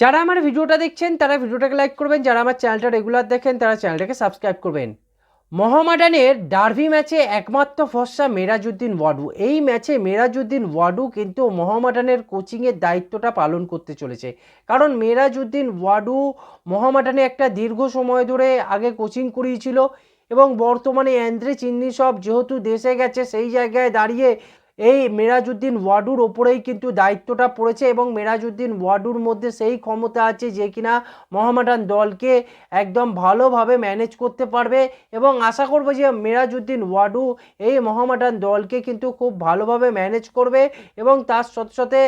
যারা আমার ভিডিওটা দেখছেন, তারা ভিডিওটাকে লাইক করবেন। যারা আমার চ্যানেলটা রেগুলার দেখেন, তারা চ্যানেলটাকে সাবস্ক্রাইব করবেন। মোহামেডানের ডার্ভি ম্যাচে একমাত্র ফর্সা মেরাজউদ্দিন ওয়াডু। এই ম্যাচে মেরাজউদ্দিন ওয়াডু কিন্তু মোহামেডানের কোচিংয়ের দায়িত্বটা পালন করতে চলেছে। কারণ মেরাজউদ্দিন ওয়াডু মোহামেডানে একটা দীর্ঘ সময় ধরে আগে কোচিং করিয়েছিল এবং বর্তমানে অ্যান্দ্রে চিন্নি সব যেহেতু দেশে গেছে, সেই জায়গায় দাঁড়িয়ে এই মেরাজউদ্দিন ওয়াডুর ওপরেই কিন্তু দায়িত্বটা পড়েছে এবং মেরাজউদ্দিন ওয়াডুর মধ্যে সেই ক্ষমতা আছে যে কিনা মোহামেডান দলকে একদম ভালোভাবে ম্যানেজ করতে পারবে এবং আশা করব যে মেরাজউদ্দিন ওয়াডু এই মোহামেডান দলকে কিন্তু খুব ভালোভাবে ম্যানেজ করবে এবং তার সাথে সাথে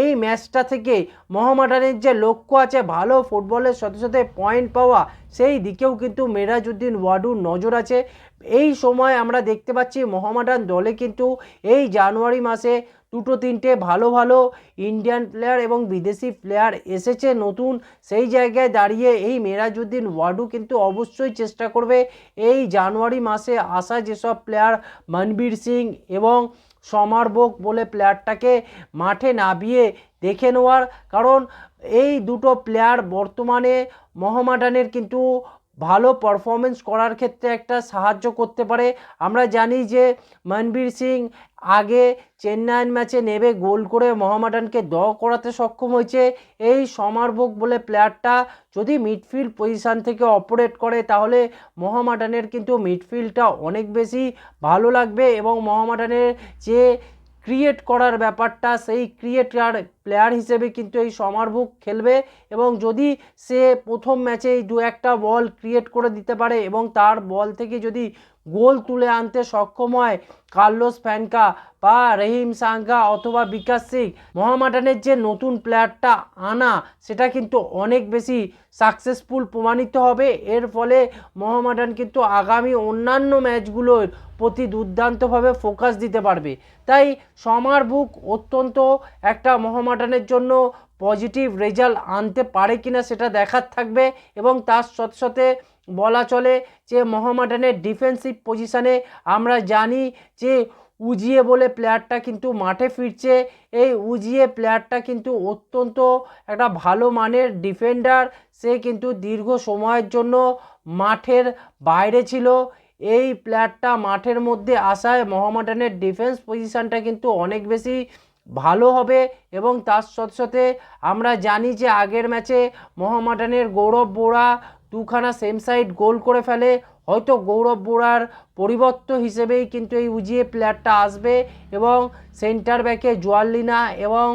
এই ম্যাচটা থেকে মোহামেডানের যে লক্ষ্য আছে, ভালো ফুটবলের সাথে সাথে পয়েন্ট পাওয়া, সেই দিকেও কিন্তু মেরাজউদ্দিন ওয়াডুর নজর আছে। এই সময় আমরা দেখতে পাচ্ছি মোহামেডান দলে কিন্তু এই জানুয়ারি মাসে দুটো তিনটে ভালো ভালো ইন্ডিয়ান প্লেয়ার এবং বিদেশি প্লেয়ার এসেছে নতুন। সেই জায়গায় দাঁড়িয়ে এই মেরাজউদ্দিন ওয়াডু কিন্তু অবশ্যই চেষ্টা করবে। এই জানুয়ারি মাসে আসা যেসব প্লেয়ার মনবীর সিং এবং সমারবোক বলে প্লেয়ারটাকে মাঠে নামিয়ে দেখে নেওয়ার। কারণ এই দুটো প্লেয়ার বর্তমানে মহমাডানের কিন্তু ভালো পারফরমেন্স করার ক্ষেত্রে একটা সাহায্য করতে পারে। আমরা জানি যে মনবীর সিং আগে চেন্নাইয়ের ম্যাচে নেবে গোল করে মোহামেডানকে দ করাতে সক্ষম হয়েছে। এই সমারভোগ বলে প্লেয়ারটা যদি মিডফিল্ড পজিশান থেকে অপারেট করে, তাহলে মোহামেডানের কিন্তু মিডফিল্ডটা অনেক বেশি ভালো লাগবে এবং মোহামেডানের যে ক্রিয়েট করার ব্যাপারটা, সেই ক্রিয়েটার প্লেয়ার হিসেবে কিন্তু এই সমারভুক খেলবে এবং যদি সে প্রথম ম্যাচেই দু একটা বল ক্রিয়েট করে দিতে পারে এবং তার বল থেকে যদি গোল তুলে আনতে সক্ষম হয় কার্লোস ফ্যানকা বা রহিম সাঙ্গা অথবা বিকাশ সিং, মোহামেডানের যে নতুন প্লেয়ারটা আনা, সেটা কিন্তু অনেক বেশি সাকসেসফুল প্রমাণিত হবে। এর ফলে মোহামেডান কিন্তু আগামী অন্যান্য ম্যাচগুলোর প্রতি দুর্দান্তভাবে ফোকাস দিতে পারবে। তাই সমার বুক অত্যন্ত একটা মোহামেডানের জন্য পজিটিভ রেজাল্ট আনতে পারে কিনা সেটা দেখার থাকবে এবং তার সাথে সাথে বলা চলে যে মোহামেডানের ডিফেন্সিভ পজিশানে আমরা জানি যে উজিয়ে বলে প্লেয়ারটা কিন্তু মাঠে ফিরছে। এই উজিয়ে প্লেয়ারটা কিন্তু অত্যন্ত একটা ভালো মানের ডিফেন্ডার সে কিন্তু দীর্ঘ সময়ের জন্য মাঠের বাইরে ছিল। এই প্লেয়ারটা মাঠের মধ্যে আসায় মোহামেডানের ডিফেন্স পজিশানটা কিন্তু অনেক বেশি ভালো হবে এবং তার সাথে সাথে আমরা জানি যে আগের ম্যাচে মোহামেডানের গৌরব বোরা দুখানা সেম সাইড গোল করে ফেলে। হয়তো গৌরব বোরার পরিবর্ত হিসেবেই কিন্তু এই উজিয়ে প্লেয়ারটা আসবে এবং সেন্টার ব্যাকে জোয়াল্লিনা এবং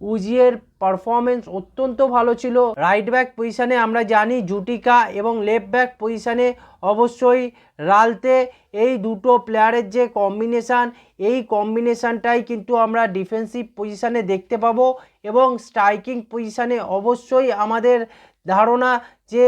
উজিয়ের পারফরমেন্স অত্যন্ত ভালো ছিল। রাইট ব্যাক পজিশানে আমরা জানি জুটিকা এবং লেফট ব্যাক পজিশানে অবশ্যই রালতে এই দুটো প্লেয়ারের যে কম্বিনেশান এই কম্বিনেশানটাই কিন্তু আমরা ডিফেন্সিভ পজিশানে দেখতে পাবো এবং স্ট্রাইকিং পজিশানে অবশ্যই আমাদের ধারণা যে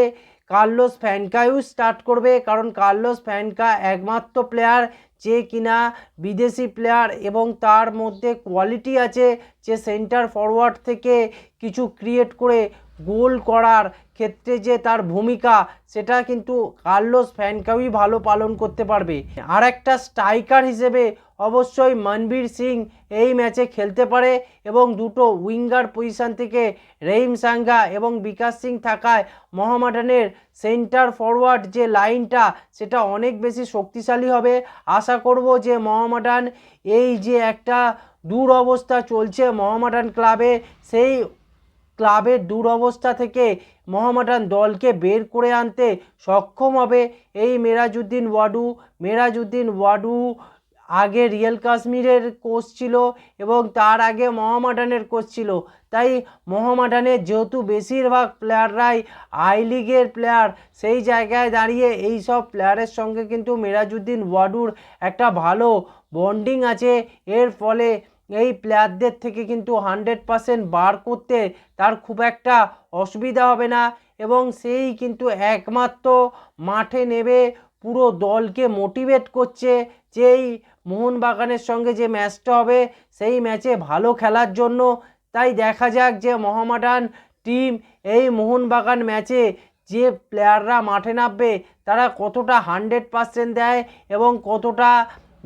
কার্লোস ফ্যানকাইও স্টার্ট করবে, কারণ কার্লোস ফ্যানকা একমাত্র প্লেয়ার যে কিনা বিদেশি প্লেয়ার এবং তার মধ্যে কোয়ালিটি আছে, যে সেন্টার ফরওয়ার্ড থেকে কিছু ক্রিয়েট করে গোল করার ক্ষেত্রে যে তার ভূমিকা, সেটা কিন্তু কার্লোস ফ্যানকাউই ভালো পালন করতে পারবে। আর একটা স্ট্রাইকার হিসেবে অবশ্যই মনবীর সিং এই ম্যাচে খেলতে পারে এবং দুটো উইঙ্গার পজিশান থেকে রহিম সাঙ্গা এবং বিকাশ সিং থাকায় মোহামেডানের সেন্টার ফরওয়ার্ড যে লাইনটা, সেটা অনেক বেশি শক্তিশালী হবে। আশা করব যে মোহামেডান এই যে একটা দূর দুরবস্থা চলছে মোহামেডান ক্লাবে, সেই ক্লাবের দুরবস্থা থেকে মোহামেডান দলকে বের করে আনতে সক্ষম হবে এই মেরাজউদ্দিন ওয়াডু। মেরাজউদ্দিন ওয়াডু আগে রিয়েল কাশ্মীরের কোচ ছিল এবং তার আগে মোহামেডানের কোচ ছিল। তাই মোহামেডানের যেহেতু বেশিরভাগ প্লেয়াররাই আই লিগের প্লেয়ার, সেই জায়গায় দাঁড়িয়ে এই সব প্লেয়ারের সঙ্গে কিন্তু মেরাজউদ্দিন ওয়াডুর একটা ভালো বন্ডিং আছে। এর ফলে এই প্লেয়ারদের থেকে কিন্তু হান্ড্রেড পারসেন্ট বার করতে তার খুব একটা অসুবিধা হবে না এবং সেই কিন্তু একমাত্র মাঠে নেবে পুরো দলকে মোটিভেট করছে যেই মোহনবাগানের সঙ্গে যে ম্যাচটা হবে সেই ম্যাচে ভালো খেলার জন্য। তাই দেখা যাক যে মোহামেডান টিম এই মোহনবাগান ম্যাচে যে প্লেয়াররা মাঠে নামবে তারা কতটা হান্ড্রেড পারসেন্ট দেয় এবং কতটা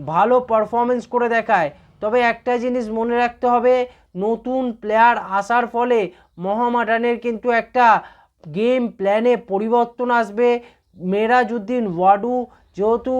ভালো পারফরমেন্স করে দেখায়। তবে একটা জিনিস মনে রাখতে হবে, নতুন প্লেয়ার আসার ফলে মহামাডানের কিন্তু একটা গেম প্ল্যানে পরিবর্তন আসবে। মেরাজউদ্দিন ওয়াডু যেহেতু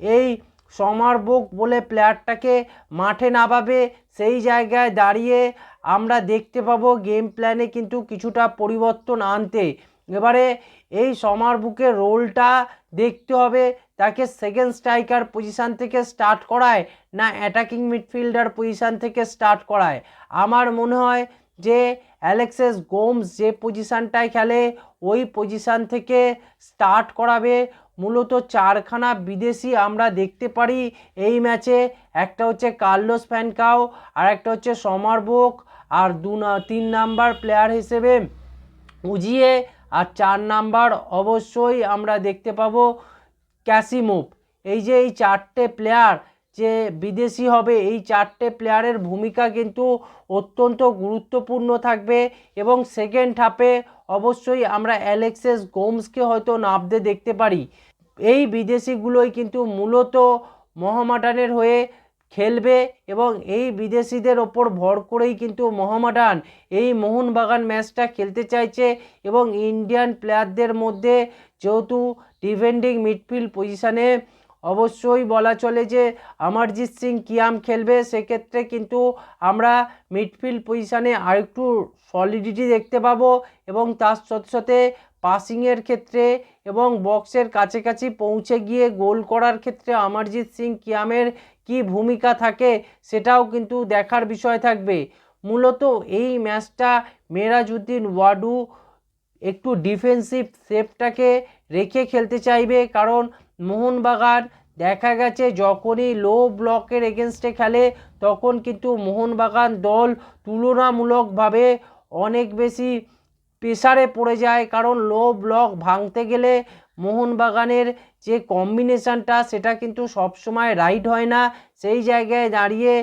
এই সমার সমারবোক বলে প্লেয়ারটাকে মাঠে নামাবে, সেই জায়গায় দাঁড়িয়ে আমরা দেখতে পাবো গেম প্ল্যানে কিন্তু কিছুটা পরিবর্তন আনতে। এবারে এই সমার বুকের রোলটা দেখতে হবে তাকে সেকেন্ড স্ট্রাইকার পজিশান থেকে স্টার্ট করায় না অ্যাটাকিং মিডফিল্ডার পজিশান থেকে স্টার্ট করায়? আমার মনে হয় যে অ্যালেক্সেস গোমস যে পজিশানটায় খেলে, ওই পজিশান থেকে স্টার্ট করাবে। মূলত চারখানা বিদেশি আমরা দেখতে পারি এই ম্যাচে একটা হচ্ছে কার্লোস ফ্যানকাও, আর একটা হচ্ছে সমারবোক আর দু তিন নাম্বার প্লেয়ার হিসেবে উজিয়ে, আর চার নাম্বার অবশ্যই আমরা দেখতে পাবো ক্যাসিমোভ। এই যে এই চারটে প্লেয়ার যে বিদেশি হবে, এই চারটে প্লেয়ারের ভূমিকা কিন্তু অত্যন্ত গুরুত্বপূর্ণ থাকবে এবং সেকেন্ড হাফে অবশ্যই আমরা অ্যালেক্সেস গোমসকে হয়তো নামতে দেখতে পারি। এই বিদেশিগুলোই কিন্তু মূলত মহামাটানের হয়ে খেলবে এবং এই বিদেশিদের ওপর ভর করেই কিন্তু মোহামেডান এই মোহনবাগান ম্যাচটা খেলতে চাইছে এবং ইন্ডিয়ান প্লেয়ারদের মধ্যে যেহেতু ডিফেন্ডিং মিডফিল্ড পজিশানে অবশ্যই বলা চলে যে অমরজিৎ সিং কিয়াম খেলবে, সেক্ষেত্রে কিন্তু আমরা মিডফিল্ড পজিশানে আরেকটু সলিডিটি দেখতে পাবো এবং তার সাথে সাথে পাসিংয়ের ক্ষেত্রে এবং বক্সের কাছাকাছি পৌঁছে গিয়ে গোল করার ক্ষেত্রে অমরজিৎ সিং কিয়ামের কি ভূমিকা থাকে সেটাও কিন্তু দেখার বিষয় থাকবে। মূলত এই ম্যাচটা মেরাজুদ্দিন ওয়াডু একটু ডিফেন্সিভ সেফটাকে রেখে খেলতে চাইবে, কারণ মোহনবাগান দেখা গেছে যখনই লো ব্লকের এগেনস্টে খেলে তখন কিন্তু মোহনবাগান দল তুলনামূলকভাবে অনেক বেশি প্রেসারে পড়ে যায়, কারণ লো ব্লক ভাঙতে গেলে মোহনবাগানের যে কম্বিনেশানটা সেটা কিন্তু সবসময় রাইট হয় না। সেই জায়গায় দাঁড়িয়ে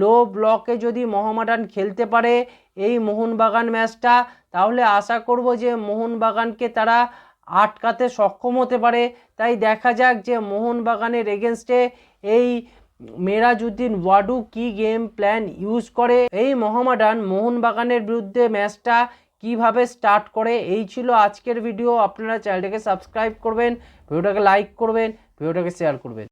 লো ব্লকে যদি মোহামেডান খেলতে পারে এই মোহনবাগান ম্যাচটা তাহলে আশা করব যে মোহনবাগানকে তারা আটকাতে সক্ষম হতে পারে। তাই দেখা যাক যে মোহনবাগানের এগেনস্টে এই মেরাজুদ্দিন ওয়াডু কি গেম প্ল্যান ইউজ করে। এই মোহামেডান মোহনবাগানের বিরুদ্ধে ম্যাচটা কীভাবে স্টার্ট করে? এই ছিল আজকের ভিডিও আপনারা চ্যানেলটাকে সাবস্ক্রাইব করবেন ভিডিওটাকে লাইক করবেন ভিডিওটাকে শেয়ার করবেন।